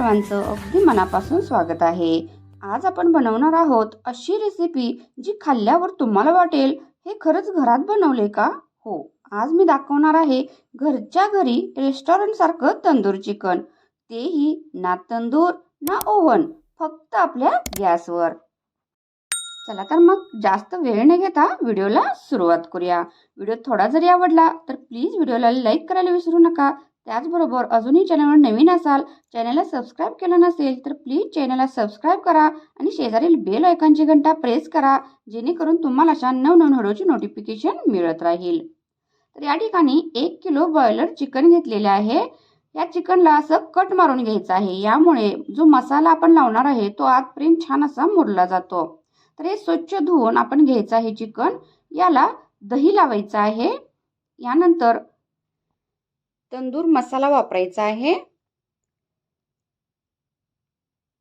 सर्वांचं अगदी मनापासून स्वागत आहे. आज आपण बनवणार आहोत अशी रेसिपी जी खाल्ल्यावर तुम्हाला वाटेल. हे खरंच घरात बनवले का? हो आज मी दाखवणार आहे घरच्या घरी रेस्टॉरंट सारखं तंदूर चिकन. तेही ना तंदूर ना ओव्हन फक्त आपल्या गॅसवर. चला तर मग जास्त वेळ न घेता व्हिडिओला सुरुवात करूया. व्हिडिओ थोडा जरी आवडला तर प्लीज व्हिडिओला लाईक करायला विसरू नका. त्याचबरोबर अजूनही चॅनलवर नवीन असाल चॅनलला सबस्क्राईब केलं नसेल तर प्लीज चॅनलला सबस्क्राईब करा आणि शेजारील बेल आयकॉनची घंटा प्रेस करा जेणेकरून तुम्हाला अशा नवनवीन व्हिडिओची नोटिफिकेशन मिळत राहील. तर या ठिकाणी एक किलो बॉयलर चिकन घेतलेले आहे. या चिकनला असं कट मारून घ्यायचं आहे. यामुळे जो मसाला आपण लावणार आहे तो आतपर्यंत छान असा मुरला जातो. तर हे स्वच्छ धुवून आपण घ्यायचं आहे चिकन याला दही लावायचं आहे. यानंतर तंदूर मसाला वापरायचा आहे.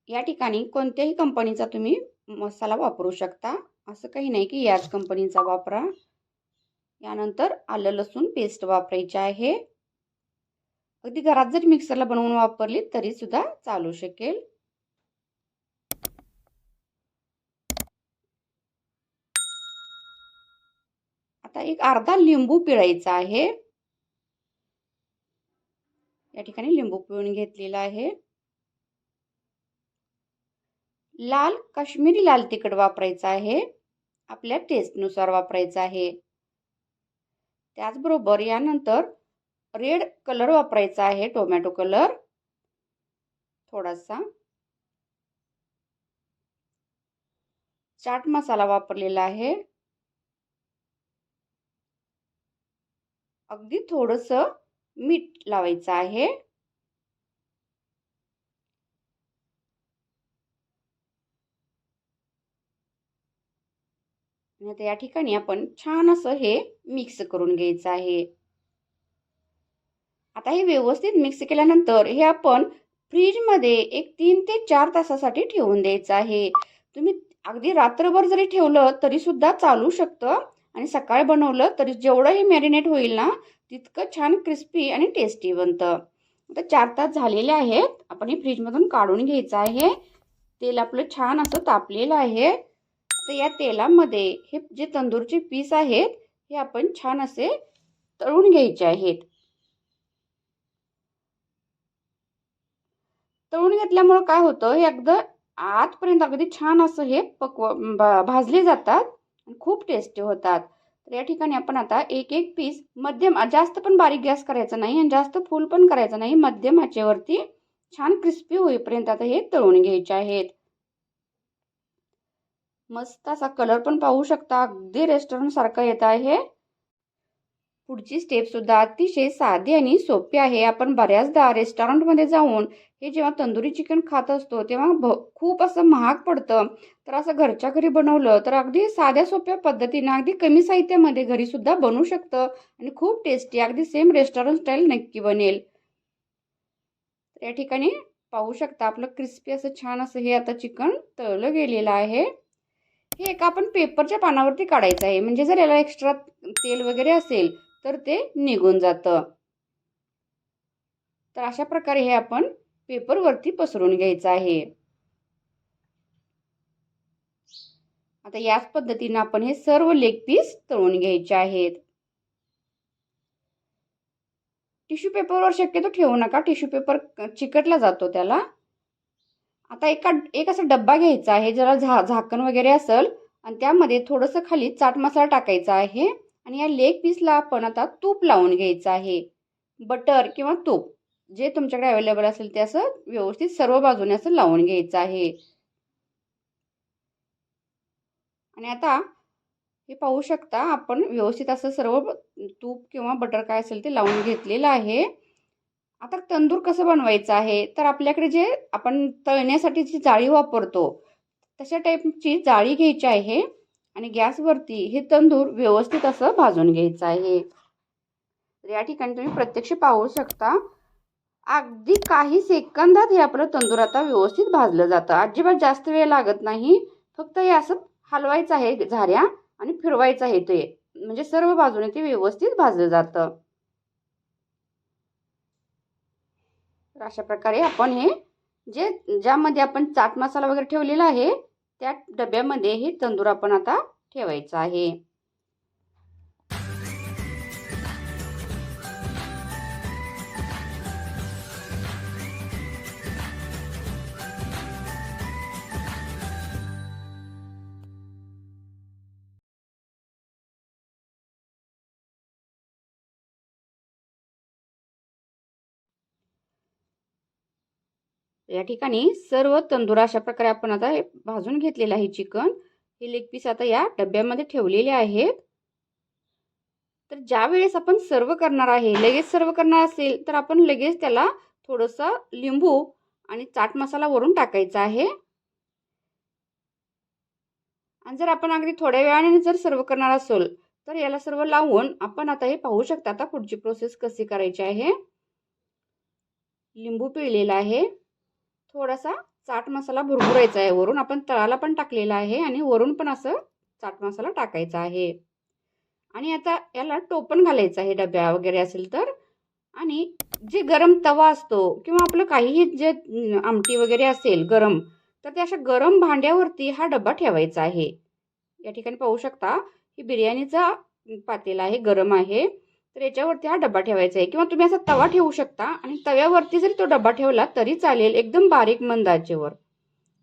या ठिकाणी कोणत्याही कंपनीचा तुम्ही मसाला वापरू शकता. असं काही नाही की याच कंपनीचा वापरा. यानंतर आलं लसूण पेस्ट वापरायची आहे. अगदी घरात जरी मिक्सरला बनवून वापरली तरी सुद्धा चालू शकेल. आता एक अर्धा लिंबू पिळायचा आहे. या ठिकाणी लिंबू पिळून घेतलेला आहे. लाल काश्मीरी लाल तिखट वापरायचं आहे. आपल्या टेस्टनुसार वापरायचं आहे. त्याचबरोबर यानंतर रेड कलर वापरायचा आहे टोमॅटो कलर थोडासा. चाट मसाला वापरलेला आहे. अगदी थोडंसं मीठ लावायचं आहे. आता या ठिकाणी आपण छान असं हे मिक्स करून घ्यायचं आहे. आता हे व्यवस्थित मिक्स केल्यानंतर हे आपण फ्रीजमध्ये एक तीन ते चार तासासाठी ठेवून द्यायचं आहे. तुम्ही अगदी रात्रभर जरी ठेवलं तरी सुद्धा चालू शकतं. आणि सकाळी बनवलं तरी जेवढं हे मॅरिनेट होईल ना तितकं छान क्रिस्पी आणि टेस्टी बनतं. आता चार तास झालेले आहेत. आपण हे फ्रीजमधून काढून घ्यायचं आहे. तेल आपलं छान असं तापलेलं आहे. तर या तेलामध्ये हे जे तंदूरचे पीस आहेत हे आपण छान असे तळून घ्यायचे आहेत. तळून घेतल्यामुळं काय होतं हे अगदी आतपर्यंत अगदी छान असं हे पकव भाजले जातात खूप टेस्टी होतात. तर या ठिकाणी आपण आता एक एक पीस मध्यम जास्त पण बारीक गॅस करायचा नाही आणि जास्त फुल पण करायचं नाही. मध्यम आचेवरती छान क्रिस्पी होईपर्यंत आता हे तळून घ्यायचे आहेत. मस्त असा कलर पण पाहू शकता. अगदी रेस्टॉरंट सारखं येत आहे. पुढची स्टेप सुद्धा अतिशय साधी आणि सोपी आहे. आपण बऱ्याचदा रेस्टॉरंटमध्ये जाऊन हे जेव्हा तंदुरी चिकन खात असतो तेव्हा खूप असं महाग पडतं. तर असं घरच्या घरी बनवलं तर अगदी साध्या सोप्या पद्धतीनं अगदी कमी साहित्यामध्ये घरी सुद्धा बनवू शकतं आणि खूप टेस्टी अगदी सेम रेस्टॉरंट स्टाईल नक्की बनेल. या ठिकाणी पाहू शकता आपलं क्रिस्पी असं छान असं हे आता चिकन तळलं गेलेलं आहे. हे एका आपण पेपरच्या पानावरती काढायचं आहे. म्हणजे जर याला एक्स्ट्रा तेल वगैरे असेल तर ते निघून जातं. तर अशा प्रकारे हे आपण पेपरवरती पसरून घ्यायचं आहे. आता याच पद्धतीनं आपण हे सर्व लेग पीस तळून घ्यायचे आहेत. टिश्यू पेपरवर शक्यतो ठेवू नका. टिश्यू पेपर चिकटला जातो त्याला. आता एका एक असा डब्बा घ्यायचा आहे. जरा झा झाकण वगैरे असेल आणि त्यामध्ये थोडंसं खाली चाट मसाला टाकायचा आहे. आणि या लेग पीसला आपण आता तूप लावून घ्यायचं आहे. बटर किंवा तूप जे तुमच्याकडे अवेलेबल असेल ते असं व्यवस्थित सर्व बाजूने असं लावून घ्यायचं आहे. आणि आता हे पाहू शकता आपण व्यवस्थित असं सर्व तूप किंवा बटर काय असेल ते लावून घेतलेलं आहे. आता तंदूर कसं बनवायचं आहे? तर आपल्याकडे जे आपण तळण्यासाठी जी जाळी वापरतो तशा टाईपची जाळी घ्यायची आहे. आणि गॅसवरती हे तंदूर व्यवस्थित असं भाजून घ्यायचं आहे. तर या ठिकाणी तुम्ही प्रत्यक्ष पाहू शकता अगदी काही सेकंदात हे आपलं तंदूर आता व्यवस्थित भाजलं जातं. अजिबात जास्त वेळ लागत नाही फक्त हे असं हलवायचं आहे झाऱ्या आणि फिरवायचं आहे ते. म्हणजे सर्व बाजूने ते व्यवस्थित भाजलं जातं. तर अशा प्रकारे आपण हे जे ज्यामध्ये आपण चाट मसाला वगैरे ठेवलेला आहे त्या डब्यामध्ये हे तंदूर आपण आता ठेवायचा आहे. या ठिकाणी सर्व तंदूर अशा प्रकारे आपण आता हे भाजून घेतलेलं आहे चिकन. हे लेग पीस आता या डब्यामध्ये ठेवलेले आहेत. तर ज्या वेळेस आपण सर्व करणार आहे लगेच सर्व करणार असेल तर आपण लगेच त्याला थोडंसं लिंबू आणि चाट मसाला वरून टाकायचा आहे. आणि जर आपण अगदी थोड्या वेळाने जर सर्व करणार असेल तर याला सर्व लावून आपण आता हे पाहू शकता आता पुढची प्रोसेस कशी करायची आहे. लिंबू पिळलेला आहे. थोडासा चाट मसाला भुरभुरायचा आहे वरून. आपण तळाला पण टाकलेला आहे आणि वरून पण असं चाट मसाला टाकायचा आहे. आणि आता याला टोपण घालायचं आहे डब्या वगैरे असेल तर. आणि जे गरम तवा असतो किंवा आपलं काहीही जे आमटी वगैरे असेल गरम तर त्या अशा गरम भांड्यावरती हा डबा ठेवायचा आहे. या ठिकाणी पाहू शकता ही बिर्याणीचा पातेला आहे गरम आहे. तर याच्यावरती हा डबा ठेवायचा आहे. किंवा तुम्ही असा तवा ठेवू शकता. आणि तव्यावरती जरी तो डबा ठेवला तरी चालेल एकदम बारीक मंदाचेवर.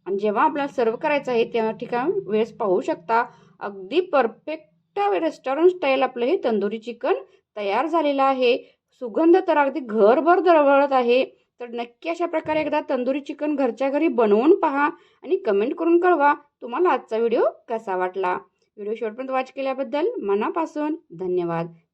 आणि जेव्हा आपल्याला सर्व करायचं आहे त्या ठिकाणी वेळेस पाहू शकता. अगदी परफेक्ट रेस्टॉरंट स्टाईल आपलं हे तंदुरी चिकन तयार झालेलं आहे. सुगंध तर अगदी घरभर दरवळत आहे. तर नक्की अशा प्रकारे एकदा तंदुरी चिकन घरच्या घरी बनवून पहा आणि कमेंट करून कळवा तुम्हाला आजचा व्हिडिओ कसा वाटला. व्हिडिओ शेवटपर्यंत वॉच केल्याबद्दल मनापासून धन्यवाद.